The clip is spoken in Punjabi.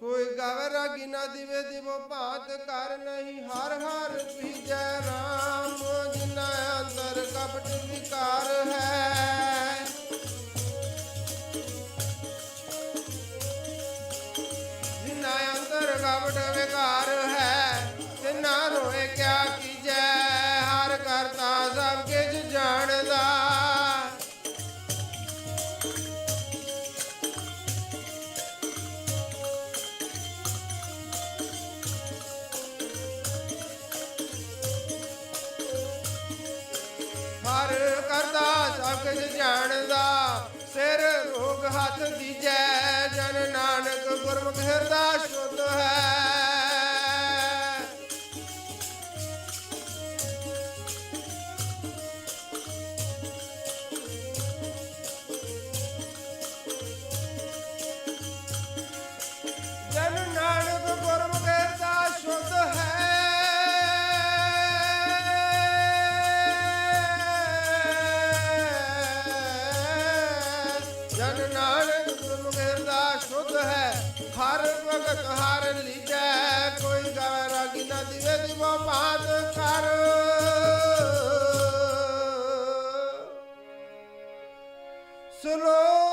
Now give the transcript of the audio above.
ਕੋਈ ਗਾਵੇ ਰਾਗੀ ਨਾ ਦਿਵੇ ਦਿਵੋ ਭਾਤ ਕਰ ਨਹੀਂ, ਹਰ ਹਰ ਪੀਜੈ ਰਾਮ, ਜਿਨਾ ਅੰਦਰ ਕਪਟ ਵਿਕਾਰ ਹੈ। ਜਿਨਾ ਅੰਦਰ ਕਪਟ ਵਿਕਾਰ ਹਰ ਕਰਦਾ ਸਭ ਕੁਝ ਜਾਣਦਾ ਸਿਰ ਰੋਗ ਹੱਥ ਦੀਜੈ ਜਨ ਨਾਨਕ ਗੁਰਮੁਖ ਹਿਰਦਾ। ਜਨ ਨਾਨਕ ਗੁਰਮੁਖ ਹਿਰਦਾ ਸ਼ੁੱਧ ਹੈ। ਹਰ ਭਗਤ ਹਰ ਲੀਜੈ, ਕੋਈ ਗਾਵੇ ਰਾਗੀ ਨਾ ਦਿਵੇ ਦਿਵੋ ਬਾਤ ਕਰ। ਸੁਨੋ